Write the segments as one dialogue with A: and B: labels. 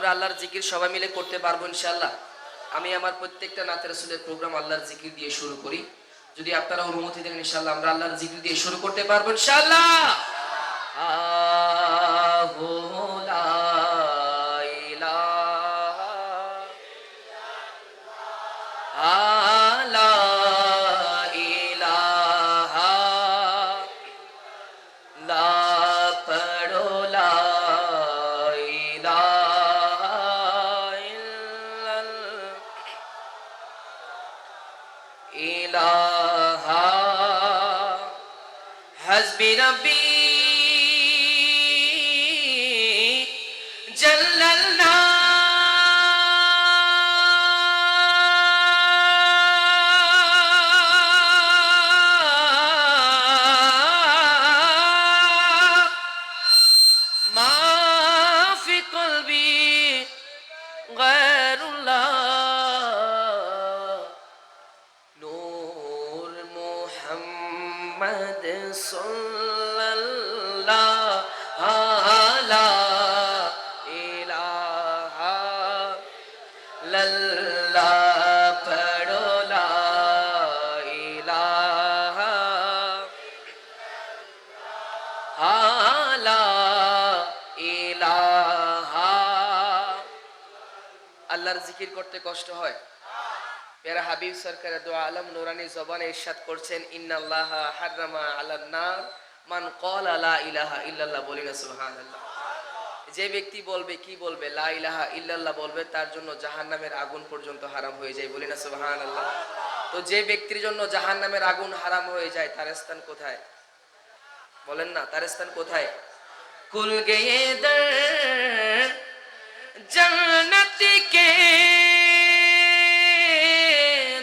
A: আমরা আল্লাহর জিকির সবাই মিলে করতে পারব ইনশাল্লাহ আমি আমার প্রত্যেকটা নাতে রসুলের প্রোগ্রাম আল্লাহর জিকির দিয়ে শুরু করি। যদি আপনারা অনুমতি দেন ইনশাল্লাহ আমরা আল্লাহর জিকির দিয়ে শুরু করতে পারব ইনশাল্লাহ আহু ilaha Hasbi Rabbi আল্লাহর জিকির করতে কষ্ট হয়। পেরা হাবিব সরকার দো আলম নুরানি জবানে ইরশাদ করছেন, ইন্নাল্লাহা হাররামা আলান নার, মান ক্বালা লা ইলাহা ইল্লাল্লাহ বলি না, সুবহানাল্লাহ। যে ব্যক্তি বলবে, কি বলবে? লা ইলাহা ইল্লাল্লাহ বলবে, তার জন্য জাহান্নামের আগুন পর্যন্ত হারাম হয়ে যায় বলি না, সুবহানাল্লাহ। তো যে ব্যক্তির জন্য জাহান্নামের আগুন হারাম হয়ে যায়, তার স্থান কোথায়? বলেন না, তার স্থান কোথায়? কুল গয়ে দর جنت کے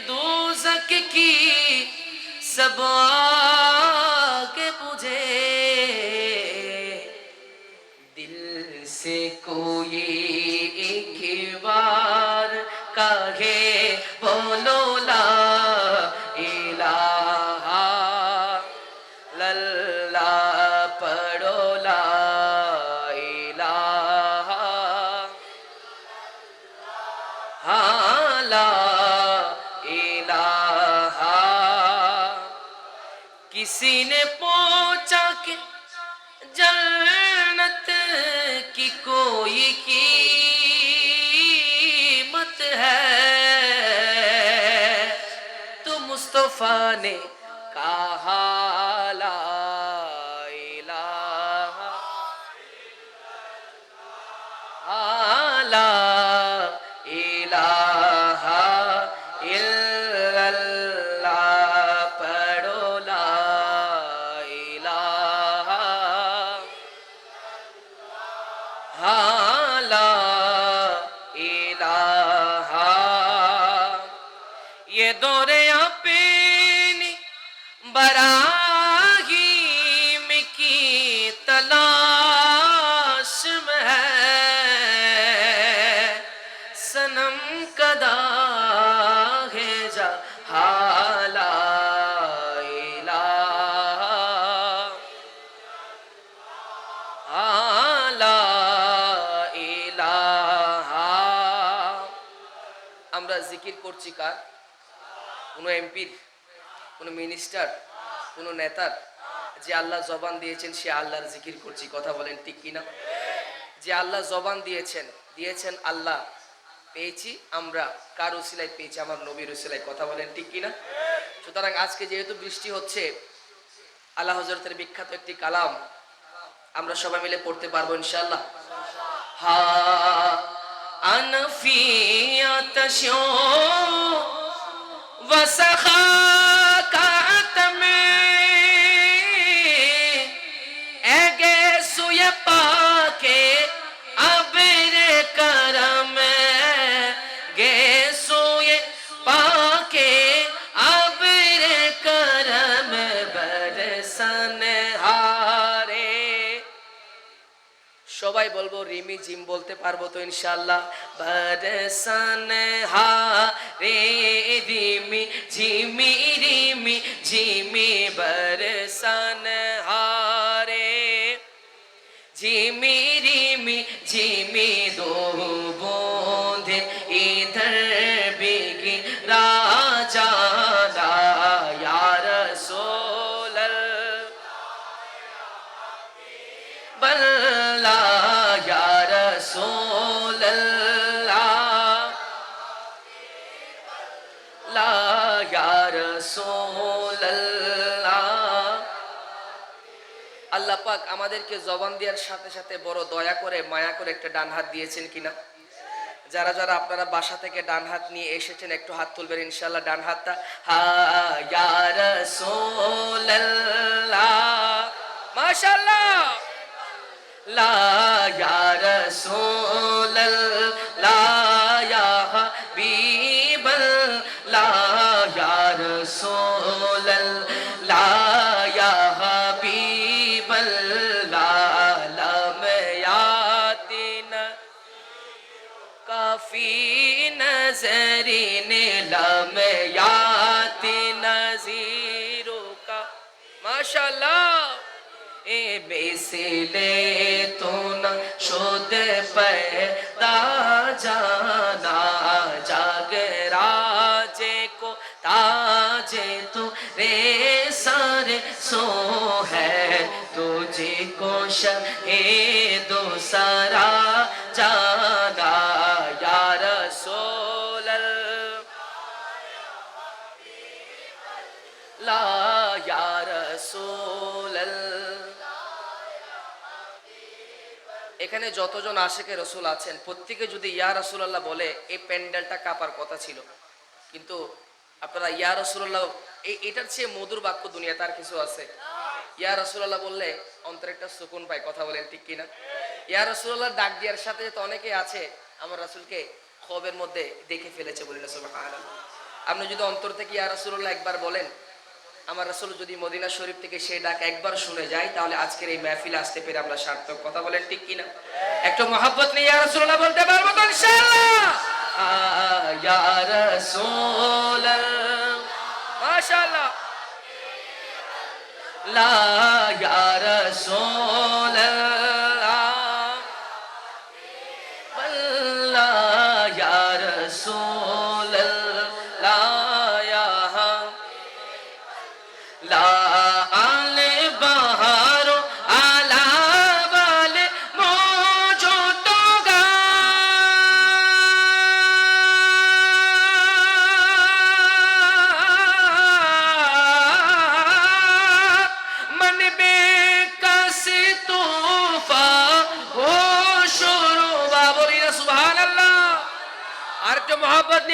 A: دوزک کی سب کسی نے پہنچا کے جنت کی کوئی قیمت ہے؟ تو مصطفیٰ نے کہا، لا الہ الا اللہ۔ کے دورے اپنی براہیم کی تلاش میں ہے سنم کدا ہے جا حالا আমরা জিকির করছি কোনো এমপির, কোনো মিনিস্টার কোনো নেতার যে আল্লাহ জবান দিয়েছেন, সে আল্লাহর জিকির করছি। কথা বলেন ঠিক কিনা? যে আল্লাহ জবান দিয়েছেন দিয়েছেন আল্লাহ। পেয়েছি আমরা, কার উসিলায় পেয়েছি? আমার নবীর উসিলায়। কথা বলেন ঠিক কিনা? সুতরাং আজকে যেহেতু বৃষ্টি হচ্ছে, আল্লাহ হজরতের বিখ্যাত একটি কালাম আমরা সবাই মিলে পড়তে পারব ইনশাল্লাহ হা আনফি وسخاء সবাই বলব, রিমি জিম বলতে পারব তো ইনশাল্লাহ বরসন হা রে রিমি, ঝিমি রিমি, ঝিমি বরসন আল্লাহ পাক আমাদেরকে জবান দেওয়ার সাথে সাথে বড় দয়া করে, মায়া করে একটা ডান হাত দিয়েছেন কিনা? যারা যারা আপনারা বাসা থেকে ডান হাত নিয়ে এসেছেন, একটু হাত তুলবেন ইনশাল্লাহ ডান হাতটা। হা রাসূলুল্লাহ, মাশাআল্লাহ। লা فی نظری نیلم یاتی نظیروں کا۔ ماشاءاللہ، اے بیسلے تو نہ شد پیدا جانا، جاگ راجے کو تاجے تو رے سارے سو ہے۔ تجھے کو شہے دو سارا جانا এখানে যতজন আশেখে রসুল আছেন, প্রত্যেকে যদি ইয়া রসুল্লাহ বলে, এই প্যান্ডেলটা কাপার কথা ছিল। কিন্তু আপনারা ইয়া রসুল্লাহ এটার চেয়ে মধুর বাক্য দুনিয়াতে আর কিছু আছে? ইয়া রসুল্লাহ বললে, অন্তর একটা সুকুন পায়, কথা বলেন ঠিক কিনা? ইয়া রসুল্লাহ ডাক দেওয়ার সাথে তো অনেকে আছে, আমার রসুলকে খবের মধ্যে দেখে ফেলেছে বলে রসুল আপনি যদি অন্তর থেকে ইয়া রসুল্লাহ একবার বলেন আমার রাসুল যদি মদিনা শরীফ থেকে সেই ডাক একবার শুনে যায়, তাহলে আজকের এই মেহফিল আসতে পেরে আমরা সার্থক। কথা বলেন ঠিক কিনা? একটু মহাব্বত নিয়ে বলতে পারব তো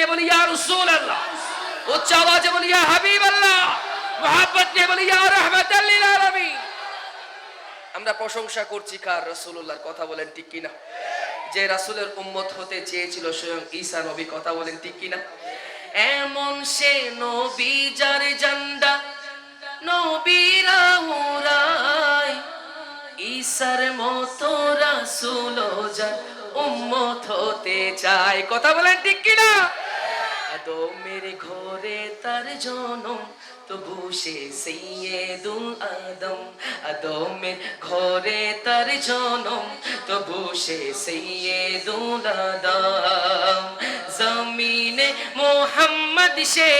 A: নিয়ে বলি, ইয়া রসুল আল্লাহ উচ্চ আওয়াজে বলি, ইয়া হাবিব আল্লাহ মোহাম্মত নিয়ে বলি, ইয়া রহমাতাল লিল আলামিন। আমরা প্রশংসা করছি কার? রাসূলুল্লাহর কথা বলেন ঠিক কিনা? যে রাসূলের উম্মত হতে চেয়েছিল স্বয়ং ঈসা নবী, কথা বলেন ঠিক কিনা? এমন সে নবী যার জান্ডা নবীরা উড়ায় ঈসার মতো রাসূল যার উম্মত হতে চায়, কথা বলেন ঠিক কিনা? আদমের ঘরে তার জনম তবু সে সৈয়দুল আদম আদমের ঘরে তার জনম তবু সে সৈয়দুল আদম জমিনে মোহাম্মদ সে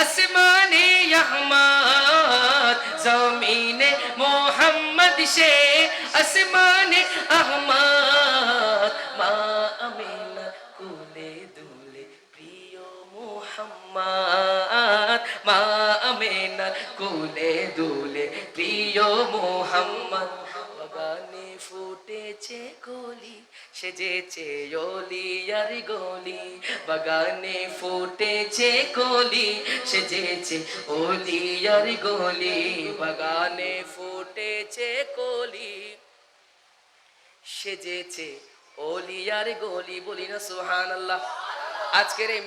A: আসমানে আহমদ জমিনে মোহাম্মদ সে আসমানে আহমদ মোহাম্মদ, মা আমিনা কুলে দুলে, প্রিয় মোহাম্মদ। বাগানে ফুটেছে কলি, সেজেছে অলিয়ার গলি। বাগানে ফুটেছে কলি, সেজেছে অলিয়ার গলি। বাগানে ফুটেছে কলি, সেজেছে অলিয়ার গলি। বলি না সুহান আল্লাহ আজকের এই